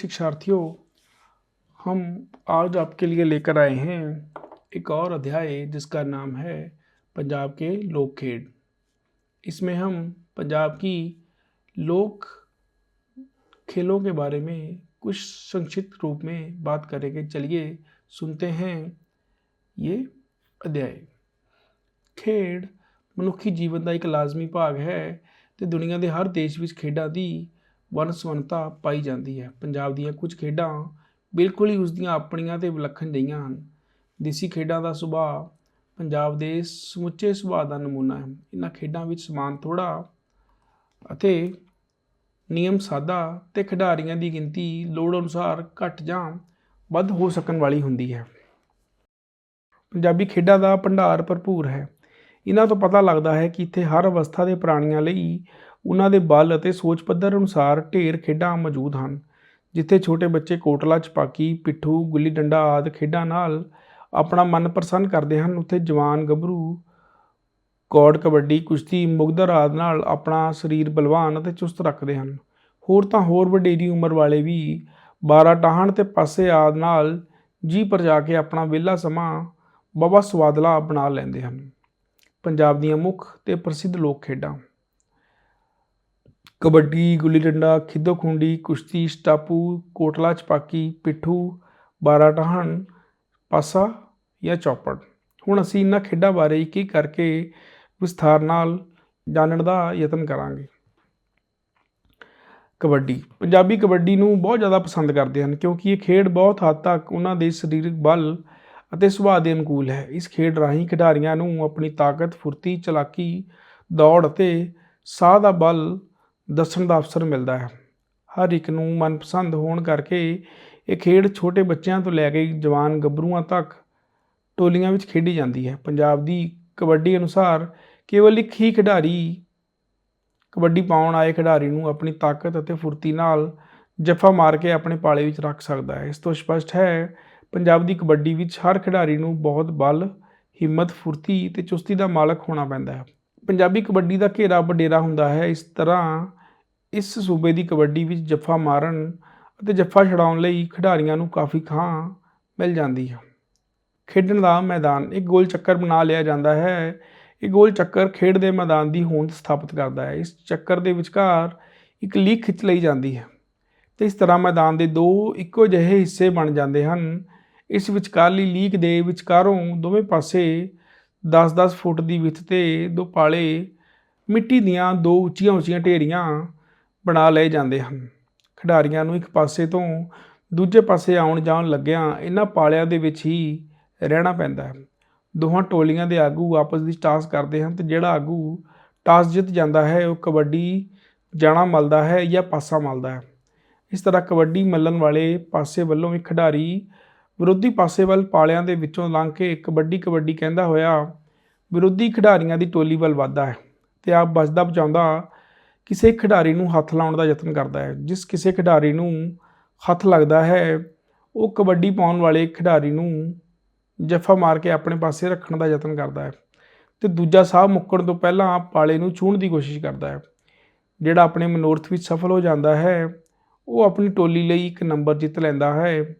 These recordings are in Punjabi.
प्रिय शिक्षार्थियों हम आज आपके लिए लेकर आए हैं एक और अध्याय जिसका नाम है पंजाब के लोक खेल इसमें हम पंजाब की लोक खेलों के बारे में कुछ संक्षिप्त रूप में बात करेंगे चलिए सुनते हैं ये ਅਧਿਆਇ ਖੇਡ ਮਨੁੱਖੀ ਜੀਵਨ ਦਾ ਇੱਕ ਲਾਜ਼ਮੀ ਭਾਗ ਹੈ ਤੇ ਦੁਨੀਆ ਦੇ ਹਰ ਦੇਸ਼ ਵਿੱਚ ਖੇਡਾਂ ਦੀ ਵੰਨ-ਸੁਵੰਨਤਾ ਪਾਈ ਜਾਂਦੀ ਹੈ। ਪੰਜਾਬ ਦੀਆਂ ਕੁਝ ਖੇਡਾਂ ਬਿਲਕੁਲ ਹੀ ਉਸ ਦੀਆਂ ਆਪਣੀਆਂ ਤੇ ਵਿਲੱਖਣ ਜਿਹੀਆਂ ਹਨ। ਦੇਸੀ ਖੇਡਾਂ ਦਾ ਸੁਭਾਅ ਪੰਜਾਬ ਦੇ ਸਮੁੱਚੇ ਸੁਭਾਅ ਦਾ ਨਮੂਨਾ ਹੈ। ਇਹਨਾਂ ਖੇਡਾਂ ਵਿੱਚ ਸਮਾਨ ਥੋੜਾ ਅਤੇ ਨਿਯਮ ਸਾਦਾ ਤੇ ਖਿਡਾਰੀਆਂ ਦੀ ਗਿਣਤੀ ਲੋੜ ਅਨੁਸਾਰ ਘੱਟ ਜਾਂ ਵੱਧ ਹੋ ਸਕਣ ਵਾਲੀ ਹੁੰਦੀ ਹੈ। ਪੰਜਾਬੀ ਖੇਡਾਂ ਦਾ ਭੰਡਾਰ ਭਰਪੂਰ ਹੈ। ਇਹਨਾਂ ਤੋਂ ਪਤਾ ਲੱਗਦਾ ਹੈ ਕਿ ਇੱਥੇ ਹਰ ਅਵਸਥਾ ਦੇ ਪ੍ਰਾਣੀਆਂ ਲਈ ਉਹਨਾਂ ਦੇ ਬਲ ਅਤੇ ਸੋਚ ਪੱਧਰ ਅਨੁਸਾਰ ਢੇਰ ਖੇਡਾਂ ਮੌਜੂਦ ਹਨ, ਜਿੱਥੇ ਛੋਟੇ ਬੱਚੇ ਕੋਟਲਾ, ਚਪਾਕੀ, ਪਿੱਠੂ, ਗੁੱਲੀ ਡੰਡਾ ਆਦਿ ਖੇਡਾਂ ਨਾਲ ਆਪਣਾ ਮਨ ਪ੍ਰਸੰਨ ਕਰਦੇ ਹਨ। ਉੱਥੇ ਜਵਾਨ, ਗੱਭਰੂ, ਕੌੜ, ਕਬੱਡੀ, ਕੁਸ਼ਤੀ ਮੁਗਦਰ ਆਦਿ ਨਾਲ ਆਪਣਾ ਸਰੀਰ ਬਲਵਾਨ ਅਤੇ ਚੁਸਤ ਰੱਖਦੇ ਹਨ। ਹੋਰ ਤਾਂ ਹੋਰ ਵਡੇਰੀ ਉਮਰ ਵਾਲੇ ਵੀ 12 ਟਾਹਣ ਤੇ ਪਾਸੇ ਆਦਿ ਨਾਲ ਜੀ ਪਰ ਜਾ ਕੇ ਆਪਣਾ ਵਿਹਲਾ ਸਮਾਂ ਬਾਬਾ ਸਵਾਦਲਾ ਬਣਾ ਲੈਂਦੇ ਹਨ। ਪੰਜਾਬ ਦੀਆਂ ਮੁੱਖ ਤੇ ਪ੍ਰਸਿੱਧ ਲੋਕ ਖੇਡਾਂ ਕਬੱਡੀ, ਗੁੱਲੀ ਡੰਡਾ, ਖਿੱਦੋ ਖੁੰਡੀ, ਕੁਸ਼ਤੀ, ਸਟਾਪੂ, ਕੋਟਲਾ, ਚਪਾਕੀ, ਪਿੱਠੂ, ਬਾਰਾ ਟਾਹਣ, ਪਾਸਾ ਜਾਂ ਚੌਪੜ। ਹੁਣ ਅਸੀਂ ਇਹਨਾਂ ਖੇਡਾਂ ਬਾਰੇ ਇੱਕ ਇੱਕ ਕਰਕੇ ਵਿਸਥਾਰ ਨਾਲ ਜਾਣਨ ਦਾ ਯਤਨ ਕਰਾਂਗੇ। ਕਬੱਡੀ। ਪੰਜਾਬੀ ਕਬੱਡੀ ਨੂੰ ਬਹੁਤ ਜ਼ਿਆਦਾ ਪਸੰਦ ਕਰਦੇ ਹਨ ਕਿਉਂਕਿ ਇਹ ਖੇਡ ਬਹੁਤ ਹੱਦ ਤੱਕ ਉਹਨਾਂ ਦੇ ਸਰੀਰਕ ਬਲ ਅਤੇ ਸੁਭਾਅ ਦੇ ਅਨੁਕੂਲ ਹੈ। ਇਸ ਖੇਡ ਰਾਹੀਂ ਖਿਡਾਰੀਆਂ ਨੂੰ ਆਪਣੀ ਤਾਕਤ, ਫੁਰਤੀ, ਚਲਾਕੀ, ਦੌੜ ਅਤੇ ਸਾਹ ਦਾ ਬਲ ਦੱਸਣ ਦਾ ਅਵਸਰ ਮਿਲਦਾ ਹੈ। ਹਰ ਇੱਕ ਨੂੰ ਮਨਪਸੰਦ ਹੋਣ ਕਰਕੇ ਇਹ ਖੇਡ ਛੋਟੇ ਬੱਚਿਆਂ ਤੋਂ ਲੈ ਕੇ ਜਵਾਨ ਗੱਭਰੂਆਂ ਤੱਕ ਟੋਲੀਆਂ ਵਿੱਚ ਖੇਡੀ ਜਾਂਦੀ ਹੈ। ਪੰਜਾਬ ਦੀ ਕਬੱਡੀ ਅਨੁਸਾਰ ਕੇਵਲ ਇੱਕ ਹੀ ਖਿਡਾਰੀ ਕਬੱਡੀ ਪਾਉਣ ਆਏ ਖਿਡਾਰੀ ਨੂੰ ਆਪਣੀ ਤਾਕਤ ਅਤੇ ਫੁਰਤੀ ਨਾਲ ਜੱਫਾ ਮਾਰ ਕੇ ਆਪਣੇ ਪਾਲੇ ਵਿੱਚ ਰੱਖ ਸਕਦਾ ਹੈ। ਇਸ ਤੋਂ ਸਪਸ਼ਟ ਹੈ, ਪੰਜਾਬ ਦੀ ਕਬੱਡੀ ਵਿੱਚ ਹਰ ਖਿਡਾਰੀ ਨੂੰ ਬਹੁਤ ਬਲ, ਹਿੰਮਤ, ਫੁਰਤੀ ਤੇ ਚੁਸਤੀ ਦਾ ਮਾਲਕ ਹੋਣਾ ਪੈਂਦਾ ਹੈ। ਪੰਜਾਬੀ ਕਬੱਡੀ ਦਾ ਘੇਰਾ ਵਡੇਰਾ ਹੁੰਦਾ ਹੈ। ਇਸ ਤਰ੍ਹਾਂ ਇਸ ਸੂਬੇ ਦੀ ਕਬੱਡੀ ਵਿੱਚ ਜੱਫਾ ਮਾਰਨ ਅਤੇ ਜੱਫਾ ਛਡਾਉਣ ਲਈ ਖਿਡਾਰੀਆਂ ਨੂੰ ਕਾਫੀ ਥਾਂ ਮਿਲ ਜਾਂਦੀ ਹੈ ਖੇਡਣ ਦਾ ਮੈਦਾਨ ਇੱਕ ਗੋਲ ਚੱਕਰ ਬਣਾ ਲਿਆ ਜਾਂਦਾ ਹੈ। ਇਹ ਗੋਲ ਚੱਕਰ ਖੇਡ ਦੇ ਮੈਦਾਨ ਦੀ ਹੋਂਦ ਸਥਾਪਿਤ ਕਰਦਾ ਹੈ। ਇਸ ਚੱਕਰ ਦੇ ਵਿਚਕਾਰ ਇੱਕ ਲੀਕ ਖਿੱਚ ਲਈ ਜਾਂਦੀ ਹੈ ਤੇ ਇਸ ਤਰ੍ਹਾਂ ਮੈਦਾਨ ਦੇ ਦੋ ਇੱਕੋ ਜਿਹੇ ਹਿੱਸੇ ਬਣ ਜਾਂਦੇ ਹਨ। ਇਸ ਵਿਚਕਾਰਲੀ ਲੀਕ ਦੇ ਵਿਚਕਾਰੋਂ ਦੋਵੇਂ ਪਾਸੇ 10-10 ਫੁੱਟ ਦੀ ਵਿੱਥ ਤੇ ਦੋ ਪਾਲੇ ਮਿੱਟੀ ਦੀਆਂ ਦੋ ਉੱਚੀਆਂ ਉੱਚੀਆਂ ਢੇਰੀਆਂ ਬਣਾ ਲਏ ਜਾਂਦੇ ਹਨ। ਖਿਡਾਰੀਆਂ ਨੂੰ ਇੱਕ ਪਾਸੇ ਤੋਂ ਦੂਜੇ ਪਾਸੇ ਆਉਣ ਜਾਣ ਲੱਗਿਆਂ ਇਹਨਾਂ ਪਾਲਿਆਂ ਦੇ ਵਿੱਚ ਹੀ ਰਹਿਣਾ ਪੈਂਦਾ ਹੈ। ਦੋਹਾਂ ਟੋਲੀਆਂ ਦੇ ਆਗੂ ਆਪਸ ਵਿੱਚ ਟਾਸ ਕਰਦੇ ਹਨ ਤੇ ਜਿਹੜਾ ਆਗੂ ਟਾਸ ਜਿੱਤ ਜਾਂਦਾ ਹੈ, ਉਹ ਕਬੱਡੀ ਜਾਣਾ ਮਲਦਾ ਹੈ ਜਾਂ ਪਾਸਾ ਮਲਦਾ ਹੈ। ਇਸ ਤਰ੍ਹਾਂ ਕਬੱਡੀ ਮੱਲਣ ਵਾਲੇ ਪਾਸੇ ਵੱਲੋਂ ਇੱਕ ਖਿਡਾਰੀ ਵਿਰੋਧੀ ਪਾਸੇ ਵੱਲ ਪਾਲਿਆਂ ਦੇ ਵਿੱਚੋਂ ਲੰਘ ਕੇ ਕਬੱਡੀ ਕਬੱਡੀ ਕਹਿੰਦਾ ਹੋਇਆ, ਵਿਰੋਧੀ ਖਿਡਾਰੀਆਂ ਦੀ ਟੋਲੀ ਵੱਲ ਵੱਧਦਾ ਹੈ ਤੇ ਆਪ ਬਚਦਾ ਬਚਾਉਂਦਾ ਕਿਸੇ ਖਿਡਾਰੀ ਨੂੰ ਹੱਥ ਲਾਉਣ ਦਾ ਯਤਨ ਕਰਦਾ ਹੈ। ਜਿਸ ਕਿਸੇ ਖਿਡਾਰੀ ਨੂੰ ਹੱਥ ਲੱਗਦਾ ਹੈ, ਉਹ ਕਬੱਡੀ ਪਾਉਣ ਵਾਲੇ ਖਿਡਾਰੀ ਨੂੰ ਜੱਫਾ ਮਾਰ ਕੇ ਆਪਣੇ ਪਾਸੇ ਰੱਖਣ ਦਾ ਯਤਨ ਕਰਦਾ ਹੈ ਤੇ ਦੂਜਾ ਸਾਹ ਮੁੱਕਣ ਤੋਂ ਪਹਿਲਾਂ ਪਾਲੇ ਨੂੰ ਛੂਹਣ ਦੀ ਕੋਸ਼ਿਸ਼ ਕਰਦਾ ਹੈ। ਜਿਹੜਾ ਆਪਣੇ ਮਨੋਰਥ ਵਿੱਚ ਸਫਲ ਹੋ ਜਾਂਦਾ ਹੈ, ਉਹ ਆਪਣੀ ਟੋਲੀ ਲਈ ਇੱਕ ਨੰਬਰ ਜਿੱਤ ਲੈਂਦਾ ਹੈ।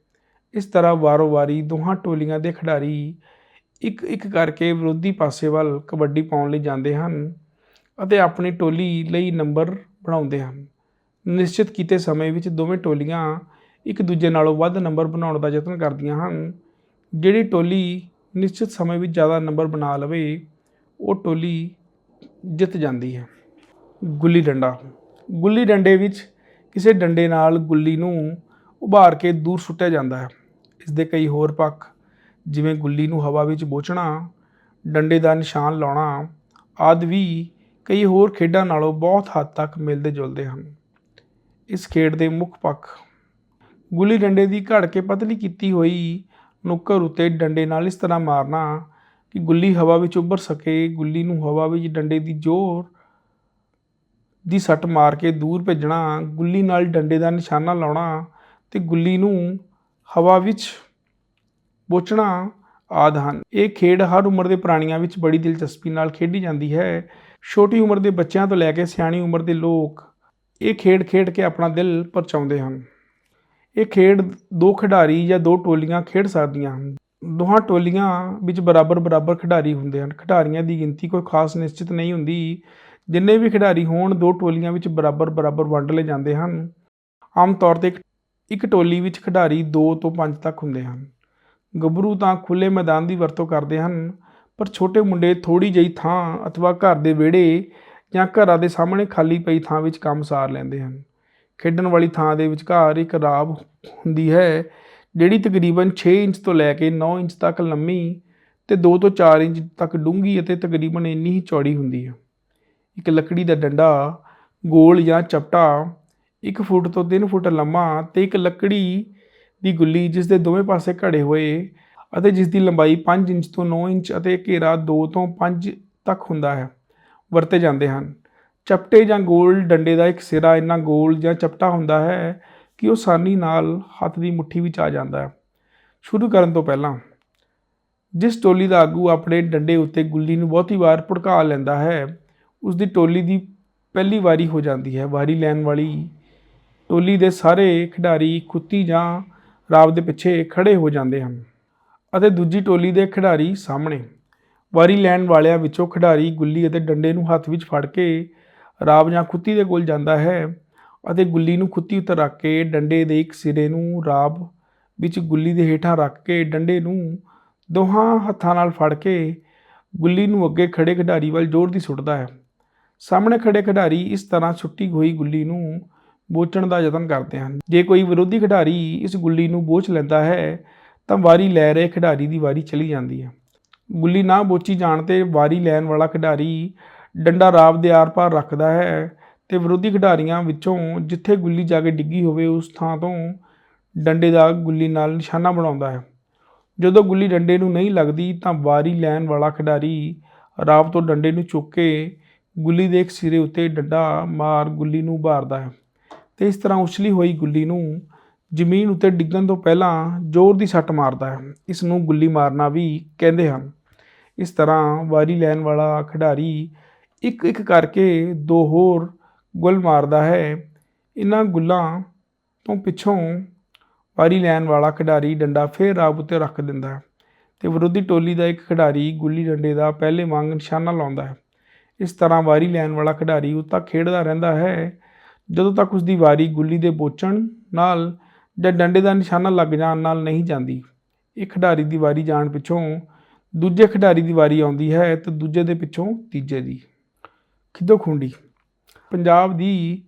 ਇਸ ਤਰ੍ਹਾਂ ਵਾਰੋ-ਵਾਰੀ ਦੋਹਾਂ ਟੋਲੀਆਂ ਦੇ ਖਿਡਾਰੀ ਇੱਕ ਇੱਕ ਕਰਕੇ ਵਿਰੋਧੀ ਪਾਸੇ ਵੱਲ ਕਬੱਡੀ ਪਾਉਣ ਲਈ ਜਾਂਦੇ ਹਨ। ਅਤੇ ਆਪਣੀ ਟੋਲੀ ਲਈ ਨੰਬਰ ਬਣਾਉਂਦੇ ਹਨ। ਨਿਸ਼ਚਿਤ ਕੀਤੇ ਸਮੇਂ ਵਿੱਚ ਦੋਵੇਂ ਟੋਲੀਆਂ ਇੱਕ ਦੂਜੇ ਨਾਲੋਂ ਵੱਧ ਨੰਬਰ ਬਣਾਉਣ ਦਾ ਯਤਨ ਕਰਦੀਆਂ ਹਨ। ਜਿਹੜੀ ਟੋਲੀ ਨਿਸ਼ਚਿਤ ਸਮੇਂ ਵਿੱਚ ਜ਼ਿਆਦਾ ਨੰਬਰ ਬਣਾ ਲਵੇ, ਉਹ ਟੋਲੀ ਜਿੱਤ ਜਾਂਦੀ ਹੈ। ਗੁੱਲੀ ਡੰਡਾ। ਗੁੱਲੀ ਡੰਡੇ ਵਿੱਚ ਕਿਸੇ ਡੰਡੇ ਨਾਲ ਗੁੱਲੀ ਨੂੰ ਉਭਾਰ ਕੇ ਦੂਰ ਸੁੱਟਿਆ ਜਾਂਦਾ ਹੈ। ਇਸ ਦੇ ਕਈ ਹੋਰ ਪੱਖ, ਜਿਵੇਂ ਗੁੱਲੀ ਨੂੰ ਹਵਾ ਵਿੱਚ ਬੋਚਣਾ, ਡੰਡੇ ਦਾ ਨਿਸ਼ਾਨ ਲਾਉਣਾ ਆਦਿ ਵੀ ਕਈ ਹੋਰ ਖੇਡਾਂ ਨਾਲੋਂ ਬਹੁਤ ਹੱਦ ਤੱਕ ਮਿਲਦੇ ਜੁਲਦੇ ਹਨ। ਇਸ ਖੇਡ ਦੇ ਮੁੱਖ ਪੱਖ। ਗੁੱਲੀ ਡੰਡੇ ਦੀ ਘੜ ਕੇ ਪਤਲੀ ਕੀਤੀ ਹੋਈ ਨੁੱਕਰ ਉੱਤੇ ਡੰਡੇ ਨਾਲ ਇਸ ਤਰ੍ਹਾਂ ਮਾਰਨਾ ਕਿ ਗੁੱਲੀ ਹਵਾ ਵਿੱਚ ਉੱਭਰ ਸਕੇ, ਗੁੱਲੀ ਨੂੰ ਹਵਾ ਵਿੱਚ ਡੰਡੇ ਦੀ ਜ਼ੋਰ ਦੀ ਸੱਟ ਮਾਰ ਕੇ ਦੂਰ ਭੇਜਣਾ, ਗੁੱਲੀ ਨਾਲ ਡੰਡੇ ਦਾ ਨਿਸ਼ਾਨਾ ਲਾਉਣਾ ਤੇ ਗੁੱਲੀ ਨੂੰ ਹਵਾ ਵਿੱਚ ਬੋਚਣਾ ਆਦਿ ਹਨ। ਇਹ ਖੇਡ ਹਰ ਉਮਰ ਦੇ ਪ੍ਰਾਣੀਆਂ ਵਿੱਚ ਬੜੀ ਦਿਲਚਸਪੀ ਨਾਲ ਖੇਡੀ ਜਾਂਦੀ ਹੈ। ਛੋਟੀ ਉਮਰ ਦੇ ਬੱਚਿਆਂ ਤੋਂ ਲੈ ਕੇ ਸਿਆਣੀ ਉਮਰ ਦੇ ਲੋਕ ਇਹ ਖੇਡ ਖੇਡ ਕੇ ਆਪਣਾ ਦਿਲ ਪਰਚਾਉਂਦੇ ਹਨ। ਇਹ ਖੇਡ ਦੋ ਖਿਡਾਰੀ ਜਾਂ ਦੋ ਟੋਲੀਆਂ ਖੇਡ ਸਕਦੀਆਂ ਹਨ। ਦੋਹਾਂ ਟੋਲੀਆਂ ਵਿੱਚ ਬਰਾਬਰ ਬਰਾਬਰ ਖਿਡਾਰੀ ਹੁੰਦੇ ਹਨ। ਖਿਡਾਰੀਆਂ ਦੀ ਗਿਣਤੀ ਕੋਈ ਖਾਸ ਨਿਸ਼ਚਿਤ ਨਹੀਂ ਹੁੰਦੀ। ਜਿੰਨੇ ਵੀ ਖਿਡਾਰੀ ਹੋਣ, ਦੋ ਟੋਲੀਆਂ ਵਿੱਚ ਬਰਾਬਰ ਬਰਾਬਰ ਵੰਡ ਲਏ ਜਾਂਦੇ ਹਨ। ਆਮ ਤੌਰ ਤੇ ਇੱਕ- ਇੱਕ ਟੋਲੀ ਵਿੱਚ ਖਿਡਾਰੀ 2 ਤੋਂ 5 ਤੱਕ ਹੁੰਦੇ ਹਨ। ਗੱਭਰੂ ਤਾਂ ਖੁੱਲੇ ਮੈਦਾਨ ਦੀ ਵਰਤੋਂ ਕਰਦੇ ਹਨ। ਪਰ ਛੋਟੇ ਮੁੰਡੇ ਥੋੜੀ ਜਿਹੀ ਥਾਂ ਅਥਵਾ ਘਰ ਦੇ ਵਿਹੜੇ ਜਾਂ ਘਰਾਂ ਦੇ ਸਾਹਮਣੇ ਖਾਲੀ ਪਈ ਥਾਂ ਵਿੱਚ ਕੰਮ ਸਾਰ ਲੈਂਦੇ ਹਨ। ਖੇਡਣ ਵਾਲੀ ਥਾਂ ਦੇ ਵਿਚਕਾਰ ਇੱਕ ਰਾਬ ਹੁੰਦੀ ਹੈ, ਜਿਹੜੀ ਤਕਰੀਬਨ 6 ਇੰਚ ਤੋਂ ਲੈ ਕੇ 9 ਇੰਚ ਤੱਕ ਲੰਮੀ ਤੇ 2 ਤੋਂ 4 ਇੰਚ ਤੱਕ ਡੂੰਘੀ ਅਤੇ ਤਕਰੀਬਨ ਇੰਨੀ ਹੀ ਚੌੜੀ ਹੁੰਦੀ ਹੈ। ਇੱਕ ਲੱਕੜੀ ਦਾ ਡੰਡਾ, ਗੋਲ ਜਾਂ ਚਪਟਾ 1 ਫੁੱਟ ਤੋਂ 3 ਫੁੱਟ ਲੰਮਾ ਤੇ ਇੱਕ ਲੱਕੜੀ ਦੀ ਗੁੱਲੀ ਜਿਸ ਦੇ ਦੋਵੇਂ ਪਾਸੇ ਘੜੇ ਹੋਏ ਅਤੇ ਜਿਸ ਦੀ ਲੰਬਾਈ 5 ਇੰਚ ਤੋਂ 9 ਇੰਚ ਅਤੇ ਘੇਰਾ 2 ਤੋਂ 5 ਤੱਕ ਹੁੰਦਾ ਹੈ, ਵਰਤੇ ਜਾਂਦੇ ਹਨ। ਚਪਟੇ ਜਾਂ ਗੋਲ ਡੰਡੇ ਦਾ ਇੱਕ ਸਿਰਾ ਇੰਨਾ ਗੋਲ ਜਾਂ ਚਪਟਾ ਹੁੰਦਾ ਹੈ ਕਿ ਉਹ ਆਸਾਨੀ ਨਾਲ ਹੱਥ ਦੀ ਮੁੱਠੀ ਵਿੱਚ ਆ ਜਾਂਦਾ ਹੈ। ਸ਼ੁਰੂ ਕਰਨ ਤੋਂ ਪਹਿਲਾਂ, ਜਿਸ ਟੋਲੀ ਦਾ ਆਗੂ ਆਪਣੇ ਡੰਡੇ ਉੱਤੇ ਗੁੱਲੀ ਨੂੰ ਬਹੁਤੀ ਵਾਰ ਭੜਕਾ ਲੈਂਦਾ ਹੈ ਉਸ ਦੀ ਟੋਲੀ ਦੀ ਪਹਿਲੀ ਵਾਰੀ ਹੋ ਜਾਂਦੀ ਹੈ। ਵਾਰੀ ਲੈਣ ਵਾਲੀ ਟੋਲੀ ਦੇ ਸਾਰੇ ਖਿਡਾਰੀ ਕੁੱਤੀ ਜਾਂ ਰਾਵ ਦੇ ਪਿੱਛੇ ਖੜੇ ਹੋ ਜਾਂਦੇ ਹਨ। ਅਤੇ ਦੂਜੀ ਟੋਲੀ ਦੇ ਖਿਡਾਰੀ ਸਾਹਮਣੇ। ਵਾਰੀ ਲੈਣ ਵਾਲਿਆਂ ਵਿੱਚੋਂ ਖਿਡਾਰੀ ਗੁੱਲੀ ਅਤੇ ਡੰਡੇ ਨੂੰ ਹੱਥ ਵਿੱਚ ਫੜ ਕੇ ਰਾਬ ਜਾਂ ਖੁੱਤੀ ਦੇ ਕੋਲ ਜਾਂਦਾ ਹੈ ਅਤੇ ਗੁੱਲੀ ਨੂੰ ਖੁੱਤੀ ਉੱਤੇ ਰੱਖ ਕੇ ਡੰਡੇ ਦੇ ਇੱਕ ਸਿਰੇ ਨੂੰ ਰਾਬ ਵਿੱਚ ਗੁੱਲੀ ਦੇ ਹੇਠਾਂ ਰੱਖ ਕੇ ਡੰਡੇ ਨੂੰ ਦੋਹਾਂ ਹੱਥਾਂ ਨਾਲ ਫੜ ਕੇ ਗੁੱਲੀ ਨੂੰ ਅੱਗੇ ਖੜੇ ਖਿਡਾਰੀ ਵੱਲ ਜ਼ੋਰ ਦੀ ਸੁੱਟਦਾ ਹੈ। ਸਾਹਮਣੇ ਖੜੇ ਖਿਡਾਰੀ ਇਸ ਤਰ੍ਹਾਂ ਛੁੱਟੀ ਹੋਈ ਗੁੱਲੀ ਨੂੰ ਬੋਚਣ ਦਾ ਯਤਨ ਕਰਦੇ ਹਨ। ਜੇ ਕੋਈ ਵਿਰੋਧੀ ਖਿਡਾਰੀ ਇਸ ਗੁੱਲੀ ਨੂੰ ਬੋਚ ਲੈਂਦਾ ਹੈ ਤਾਂ ਵਾਰੀ ਲੈ ਰਹੇ ਖਿਡਾਰੀ ਦੀ ਵਾਰੀ ਚਲੀ ਜਾਂਦੀ ਹੈ। ਗੁੱਲੀ ਨਾ ਬੋਚੀ ਜਾਣ ਤੇ ਵਾਰੀ ਲੈਣ ਵਾਲਾ ਖਿਡਾਰੀ ਡੰਡਾ ਰਾਵ ਦੇ ਆਰ-ਪਾਰ ਰੱਖਦਾ ਹੈ ਤੇ ਵਿਰੋਧੀ ਖਿਡਾਰੀਆਂ ਵਿੱਚੋਂ ਜਿੱਥੇ ਗੁੱਲੀ ਜਾ ਕੇ ਡਿੱਗੀ ਹੋਵੇ, ਉਸ ਥਾਂ ਤੋਂ ਡੰਡੇ ਦਾ ਗੁੱਲੀ ਨਾਲ ਨਿਸ਼ਾਨਾ ਬਣਾਉਂਦਾ ਹੈ। ਜਦੋਂ ਗੁੱਲੀ ਡੰਡੇ ਨੂੰ ਨਹੀਂ ਲੱਗਦੀ ਤਾਂ ਵਾਰੀ ਲੈਣ ਵਾਲਾ ਖਿਡਾਰੀ ਰਾਬ ਤੋਂ ਡੰਡੇ ਨੂੰ ਚੁੱਕ ਕੇ ਗੁੱਲੀ ਦੇ ਇੱਕ ਸਿਰੇ ਉੱਤੇ ਡੰਡਾ ਮਾਰ ਗੁੱਲੀ ਨੂੰ ਭਾਰਦਾ ਹੈ। ਤੇ ਇਸ ਤਰ੍ਹਾਂ ਉਛਲੀ ਹੋਈ ਗੁੱਲੀ ਨੂੰ ਜ਼ਮੀਨ ਉੱਤੇ ਡਿੱਗਣ ਤੋਂ ਪਹਿਲਾਂ ਜ਼ੋਰ ਦੀ ਸੱਟ ਮਾਰਦਾ ਹੈ। ਇਸ ਨੂੰ ਗੁੱਲੀ ਮਾਰਨਾ ਵੀ ਕਹਿੰਦੇ ਹਨ। ਇਸ ਤਰ੍ਹਾਂ ਵਾਰੀ ਲੈਣ ਵਾਲਾ ਖਿਡਾਰੀ ਇੱਕ ਇੱਕ ਕਰਕੇ ਦੋ ਹੋਰ ਗੁੱਲ ਮਾਰਦਾ ਹੈ। ਇਹਨਾਂ ਗੁੱਲਾਂ ਤੋਂ ਪਿੱਛੋਂ ਵਾਰੀ ਲੈਣ ਵਾਲਾ ਖਿਡਾਰੀ ਡੰਡਾ ਫੇਰ ਰਾਬ ਉੱਤੇ ਰੱਖ ਦਿੰਦਾ ਹੈ ਤੇ ਵਿਰੋਧੀ ਟੋਲੀ ਦਾ ਇੱਕ ਖਿਡਾਰੀ ਗੁੱਲੀ ਡੰਡੇ ਦਾ ਪਹਿਲੇ ਵਾਂਗ ਨਿਸ਼ਾਨਾ ਲਾਉਂਦਾ ਹੈ। ਇਸ ਤਰ੍ਹਾਂ ਵਾਰੀ ਲੈਣ ਵਾਲਾ ਖਿਡਾਰੀ ਉਹ ਤੱਕ ਖੇਡਦਾ ਰਹਿੰਦਾ ਹੈ। ਜਦੋਂ ਤੱਕ ਉਸ ਦੀ ਵਾਰੀ ਗੁੱਲੀ ਦੇ ਬੋਚਣ ਨਾਲ ਜਾਂ ਡੰਡੇ ਦਾ ਨਿਸ਼ਾਨਾ ਲੱਗ ਜਾਣ ਨਾਲ ਨਹੀਂ ਜਾਂਦੀ। ਇਹ ਖਿਡਾਰੀ ਦੀ ਵਾਰੀ ਜਾਣ ਪਿੱਛੋਂ ਦੂਜੇ ਖਿਡਾਰੀ ਦੀ ਵਾਰੀ ਆਉਂਦੀ ਹੈ ਤੇ ਦੂਜੇ ਦੇ ਪਿੱਛੋਂ ਤੀਜੇ ਦੀ। ਖਿੱਦੋ ਖੁੰਡੀ। ਪੰਜਾਬ ਦੀ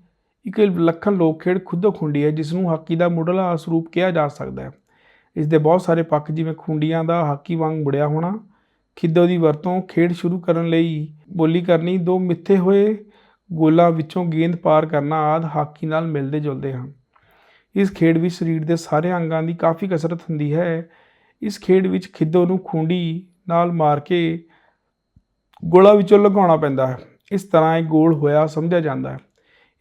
ਇੱਕ ਵਿਲੱਖਣ ਲੋਕ ਖੇਡ ਖੁੱਦੋ ਖੁੰਡੀ ਹੈ ਜਿਸ ਨੂੰ ਹਾਕੀ ਦਾ ਮੁੱਢਲਾ ਸਰੂਪ ਕਿਹਾ ਜਾ ਸਕਦਾ ਹੈ। ਇਸ ਦੇ ਬਹੁਤ ਸਾਰੇ ਪੱਖ, ਜਿਵੇਂ ਖੁੰਡੀਆਂ ਦਾ ਹਾਕੀ ਵਾਂਗ ਮੁੜਿਆ ਹੋਣਾ, ਖਿੱਦੋ ਦੀ ਵਰਤੋਂ ਖੇਡ ਸ਼ੁਰੂ ਕਰਨ ਲਈ ਬੋਲੀ ਕਰਨੀ, ਦੋ ਮਿੱਥੇ ਹੋਏ ਗੋਲਾਂ ਵਿੱਚੋਂ ਗੇਂਦ ਪਾਰ ਕਰਨਾ ਆਦ ਹਾਕੀ ਨਾਲ ਮਿਲਦੇ ਜੁਲਦੇ ਹਨ। ਇਸ ਖੇਡ ਵਿੱਚ ਸਰੀਰ ਦੇ ਸਾਰੇ ਅੰਗਾਂ ਦੀ ਕਾਫੀ ਕਸਰਤ ਹੁੰਦੀ ਹੈ। ਇਸ ਖੇਡ ਵਿੱਚ ਖਿੱਦੋ ਨੂੰ ਖੁੰਡੀ ਨਾਲ ਮਾਰ ਕੇ ਗੋਲਾ ਵਿੱਚੋਂ ਲਗਾਉਣਾ ਪੈਂਦਾ ਹੈ। ਇਸ ਤਰ੍ਹਾਂ ਇਹ ਗੋਲ ਹੋਇਆ ਸਮਝਿਆ ਜਾਂਦਾ ਹੈ।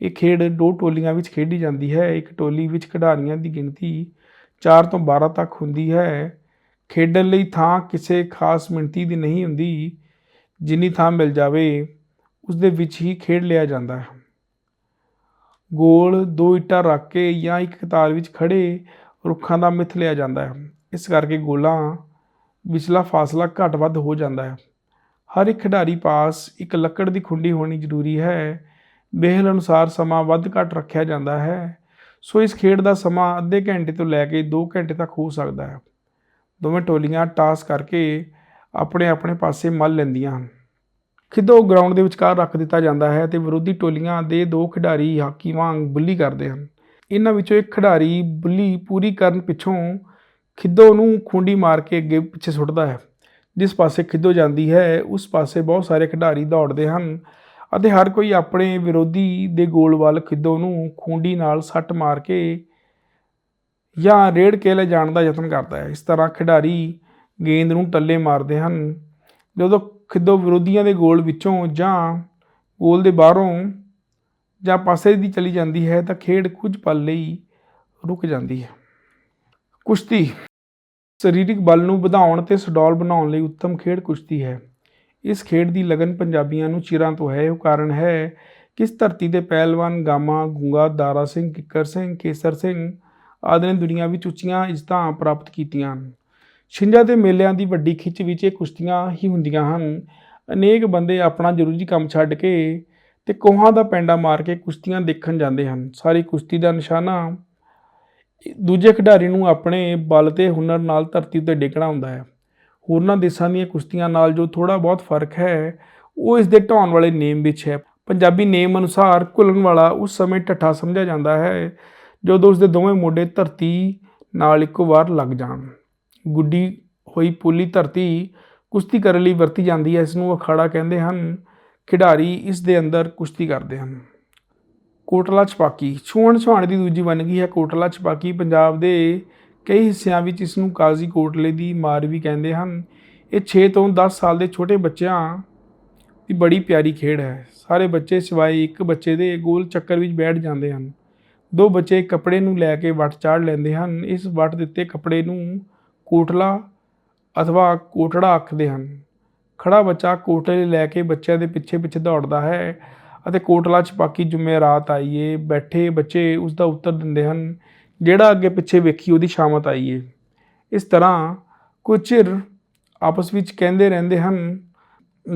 ਇਹ ਖੇਡ ਦੋ ਟੋਲੀਆਂ ਵਿੱਚ ਖੇਡੀ ਜਾਂਦੀ ਹੈ। ਇੱਕ ਟੋਲੀ ਵਿੱਚ ਖਿਡਾਰੀਆਂ ਦੀ ਗਿਣਤੀ 4 ਤੋਂ 12 ਤੱਕ ਹੁੰਦੀ ਹੈ। ਖੇਡਣ ਲਈ ਥਾਂ ਕਿਸੇ ਖਾਸ ਮਿਣਤੀ ਦੀ ਨਹੀਂ ਹੁੰਦੀ, ਜਿੰਨੀ ਥਾਂ ਮਿਲ ਜਾਵੇ, ਉਸ ਦੇ ਵਿੱਚ ਹੀ ਖੇਡ ਲਿਆ ਜਾਂਦਾ ਹੈ। ਗੋਲ ਦੋ ਇੱਟਾਂ ਰੱਖ ਕੇ ਜਾਂ ਇੱਕ ਕਤਾਰ ਵਿੱਚ ਖੜੇ ਰੁੱਖਾਂ ਦਾ ਮਿੱਥ ਲਿਆ ਜਾਂਦਾ ਹੈ। ਇਸ ਕਰਕੇ ਗੋਲਾਂ ਵਿਚਲਾ ਫਾਸਲਾ ਘੱਟ ਵੱਧ ਹੋ ਜਾਂਦਾ ਹੈ। ਹਰ ਇੱਕ ਖਿਡਾਰੀ ਪਾਸ ਇੱਕ ਲੱਕੜ ਦੀ ਖੁੰਡੀ ਹੋਣੀ ਜ਼ਰੂਰੀ ਹੈ। ਬਿਹਲ ਅਨੁਸਾਰ ਸਮਾਂ ਵੱਧ ਘੱਟ ਰੱਖਿਆ ਜਾਂਦਾ ਹੈ। ਸੋ ਇਸ ਖੇਡ ਦਾ ਸਮਾਂ ਅੱਧੇ ਘੰਟੇ ਤੋਂ ਲੈ ਕੇ 2 ਘੰਟੇ ਤੱਕ ਹੋ ਸਕਦਾ ਹੈ। ਦੋਵੇਂ ਟੋਲੀਆਂ ਟਾਸ ਕਰਕੇ ਆਪਣੇ ਆਪਣੇ ਪਾਸੇ ਮੱਲ ਲੈਂਦੀਆਂ ਹਨ। ਖਿੱਦੋ ਗਰਾਊਂਡ ਦੇ ਵਿਚਕਾਰ ਰੱਖ ਦਿੱਤਾ ਜਾਂਦਾ ਹੈ ਤੇ ਵਿਰੋਧੀ ਟੋਲੀਆਂ ਦੇ ਦੋ ਖਿਡਾਰੀ ਹਾਕੀ ਵਾਂਗ ਬੁੱਲੀ ਕਰਦੇ ਹਨ। ਇਹਨਾਂ ਵਿੱਚੋਂ ਇੱਕ ਖਿਡਾਰੀ ਬੁੱਲੀ ਪੂਰੀ ਕਰਨ ਪਿੱਛੋਂ ਖਿੱਦੋ ਨੂੰ ਖੁੰਡੀ ਮਾਰ ਕੇ ਅੱਗੇ ਪਿੱਛੇ ਸੁੱਟਦਾ ਹੈ। ਜਿਸ ਪਾਸੇ ਖਿੱਦੋ ਜਾਂਦੀ ਹੈ, ਉਸ ਪਾਸੇ ਬਹੁਤ ਸਾਰੇ ਖਿਡਾਰੀ ਦੌੜਦੇ ਹਨ ਅਤੇ ਹਰ ਕੋਈ ਆਪਣੇ ਵਿਰੋਧੀ ਦੇ ਗੋਲ ਵੱਲ ਖਿੱਦੋ ਨੂੰ ਖੁੰਡੀ ਨਾਲ ਸੱਟ ਮਾਰ ਕੇ ਜਾਂ ਰੇੜ ਕੇ ਲੈ ਜਾਣ ਦਾ ਯਤਨ ਕਰਦਾ ਹੈ। ਇਸ ਤਰ੍ਹਾਂ ਖਿਡਾਰੀ ਗੇਂਦ ਨੂੰ ਟੱਲੇ ਮਾਰਦੇ ਹਨ। ਜਦੋਂ ਖਿੱਦੋ ਵਿਰੋਧੀਆਂ ਦੇ ਗੋਲ ਵਿੱਚੋਂ ਜਾਂ ਗੋਲ ਦੇ ਬਾਹਰੋਂ ਜਾਂ ਪਾਸੇ ਦੀ ਚਲੀ ਜਾਂਦੀ ਹੈ ਤਾਂ ਖੇਡ ਕੁਝ ਪਲ ਲਈ ਰੁਕ ਜਾਂਦੀ ਹੈ। ਕੁਸ਼ਤੀ ਸਰੀਰਕ ਬਲ ਨੂੰ ਵਧਾਉਣ ਤੇ ਸਡੌਲ ਬਣਾਉਣ ਲਈ ਉੱਤਮ ਖੇਡ ਕੁਸ਼ਤੀ ਹੈ। ਇਸ ਖੇਡ ਦੀ ਲਗਨ ਪੰਜਾਬੀਆਂ ਨੂੰ ਚਿਰਾਂ ਤੋਂ ਹੈ। ਉਹ ਕਾਰਨ ਹੈ ਕਿ ਇਸ ਧਰਤੀ ਦੇ ਪਹਿਲਵਾਨ ਗਾਮਾ, ਗੁੰਗਾ, ਦਾਰਾ ਸਿੰਘ, ਕਿੱਕਰ ਸਿੰਘ, ਕੇਸਰ ਸਿੰਘ ਆਦਿ ਨੇ ਦੁਨੀਆ ਵਿੱਚ ਉੱਚੀਆਂ ਇੱਜ਼ਤਾਂ ਪ੍ਰਾਪਤ ਕੀਤੀਆਂ ਹਨ। ਛਿੰਝਾਂ ਦੇ ਮੇਲਿਆਂ ਦੀ ਵੱਡੀ ਖਿੱਚ ਵਿੱਚ ਇਹ ਕੁਸ਼ਤੀਆਂ ਹੀ ਹੁੰਦੀਆਂ ਹਨ। ਅਨੇਕ ਬੰਦੇ ਆਪਣਾ ਜ਼ਰੂਰੀ ਕੰਮ ਛੱਡ ਕੇ ਤੇ ਕੋਹਾਂ ਦਾ ਪੈਂਡਾ ਮਾਰ ਕੇ ਕੁਸ਼ਤੀਆਂ ਦੇਖਣ ਜਾਂਦੇ ਹਨ। ਸਾਰੀ ਕੁਸ਼ਤੀ ਦਾ ਨਿਸ਼ਾਨਾ ਦੂਜੇ ਖਿਡਾਰੀ ਨੂੰ ਆਪਣੇ ਬਲ ਤੇ ਹੁਨਰ ਨਾਲ ਧਰਤੀ ਉੱਤੇ ਡੇਗਣਾ ਹੁੰਦਾ ਹੈ। ਹੋਰਨਾਂ ਦੇਸ਼ਾਂ ਦੀਆਂ ਕੁਸ਼ਤੀਆਂ ਨਾਲ ਜੋ ਥੋੜਾ ਬਹੁਤ ਫ਼ਰਕ ਹੈ, ਉਹ ਇਸ ਦੇ ਢਾਉਣ ਵਾਲੇ ਨੇਮ ਵਿੱਚ ਹੈ। ਪੰਜਾਬੀ ਨੇਮ ਅਨੁਸਾਰ ਘੁਲਣ ਵਾਲਾ ਉਸ ਸਮੇਂ ਢੱਠਾ ਸਮਝਿਆ ਜਾਂਦਾ ਹੈ, ਜਦੋਂ ਉਸ ਦੇ ਦੋਵੇਂ ਮੋਢੇ ਧਰਤੀ ਨਾਲ ਇੱਕੋ ਵਾਰ ਲੱਗ ਜਾਣ। ਗੁੱਡੀ ਹੋਈ ਪੋਲੀ ਧਰਤੀ ਕੁਸ਼ਤੀ ਕਰਨ ਲਈ ਵਰਤੀ ਜਾਂਦੀ ਹੈ ਇਸ ਨੂੰ ਅਖਾੜਾ ਕਹਿੰਦੇ ਹਨ। ਖਿਡਾਰੀ ਇਸ ਦੇ ਅੰਦਰ ਕੁਸ਼ਤੀ ਕਰਦੇ ਹਨ। ਕੋਟਲਾ ਛਪਾਕੀ, ਛੂਹਣ ਛੁਹਾਣ ਦੀ ਦੂਜੀ ਵੰਨਗੀ ਹੈ? ਕੋਟਲਾ ਛਪਾਕੀ ਪੰਜਾਬ ਦੇ ਕਈ ਹਿੱਸਿਆਂ ਵਿੱਚ ਇਸ ਨੂੰ ਕਾਜ਼ੀ ਕੋਟਲੇ ਦੀ ਮਾਰ ਵੀ ਕਹਿੰਦੇ ਹਨ। ਇਹ 6 ਤੋਂ 10 ਸਾਲ ਦੇ ਛੋਟੇ ਬੱਚਿਆਂ ਦੀ ਬੜੀ ਪਿਆਰੀ ਖੇਡ ਹੈ। ਸਾਰੇ ਬੱਚੇ ਸਿਵਾਏ ਇੱਕ ਬੱਚੇ ਦੇ ਗੋਲ ਚੱਕਰ ਵਿੱਚ ਬੈਠ ਜਾਂਦੇ ਹਨ। ਦੋ ਬੱਚੇ ਕੱਪੜੇ ਨੂੰ ਲੈ ਕੇ ਵੱਟ ਚਾੜ ਲੈਂਦੇ ਹਨ। ਇਸ ਵੱਟ ਦਿੱਤੇ ਕੱਪੜੇ ਨੂੰ ਕੋਟਲਾ ਅਥਵਾ ਕੋਟੜਾ ਆਖਦੇ ਹਨ। ਖੜਾ ਬੱਚਾ ਕੋਟਲੇ ਲੈ ਕੇ ਬੱਚਿਆਂ ਦੇ ਪਿੱਛੇ ਪਿੱਛੇ ਦੌੜਦਾ ਹੈ ਅਤੇ ਕੋਟਲਾ ਛਪਾਕੀ ਜੁਮੇਰਾਤ ਆਈਏ, ਬੈਠੇ ਬੱਚੇ ਉਸ ਦਾ ਉੱਤਰ ਦਿੰਦੇ ਹਨ, ਜਿਹੜਾ ਅੱਗੇ ਪਿੱਛੇ ਵੇਖੀ ਉਹਦੀ ਸ਼ਾਮਤ ਆਈਏ। ਇਸ ਤਰ੍ਹਾਂ ਕੁਝ ਚਿਰ ਆਪਸ ਵਿੱਚ ਕਹਿੰਦੇ ਰਹਿੰਦੇ ਹਨ,